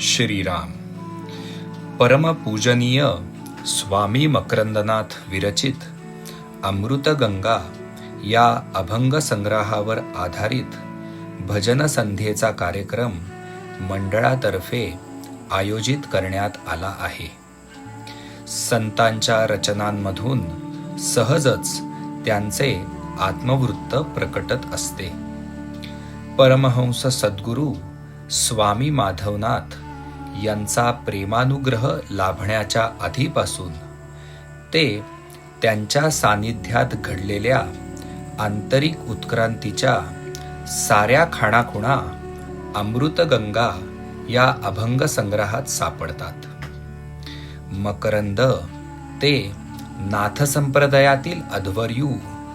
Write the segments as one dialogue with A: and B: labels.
A: श्रीराम। परमपूजनीय स्वामी मकरंदनाथ विरचित अमृतगंगा या अभंग संग्रहावर आधारित भजन संध्येचा कार्यक्रम मंडळातर्फे आयोजित करण्यात आला आहे. संतांच्या रचनांमधून सहजच त्यांचे आत्मवृत्त प्रकटत असते. परमहंस सद्गुरू स्वामी माधवनाथ यांचा प्रेमानुग्रह लाभण्याच्या आधीपासून. ते त्यांच्या सानिध्यात घडलेल्या आंतरिक उत्क्रांतीच्या साऱ्या खाणाखुणा अमृतगंगा या अभंग संग्रहात सापडतात. मकरंद ते नाथसंप्रदायातील अध्वर्यू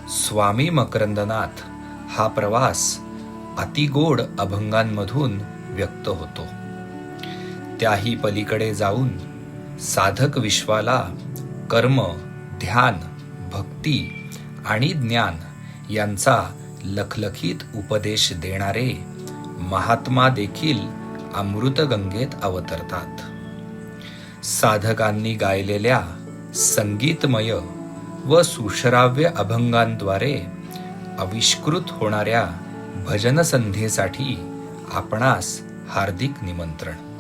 A: स्वामी मकरंदनाथ हा प्रवास अतिगोड अभंगांमधून व्यक्त होतो. त्याही पलीकडे जाऊन साधक विश्वाला कर्म ध्यान भक्ती आणि ज्ञान यांचा लखलखीत उपदेश देणारे महात्मा देखील अमृतगंगेत अवतरतात. साधकांनी गायलेल्या संगीतमय व सुश्राव्य अभंगांद्वारे आविष्कृत होणाऱ्या भजनसंध्येसाठी आपणास हार्दिक निमंत्रण.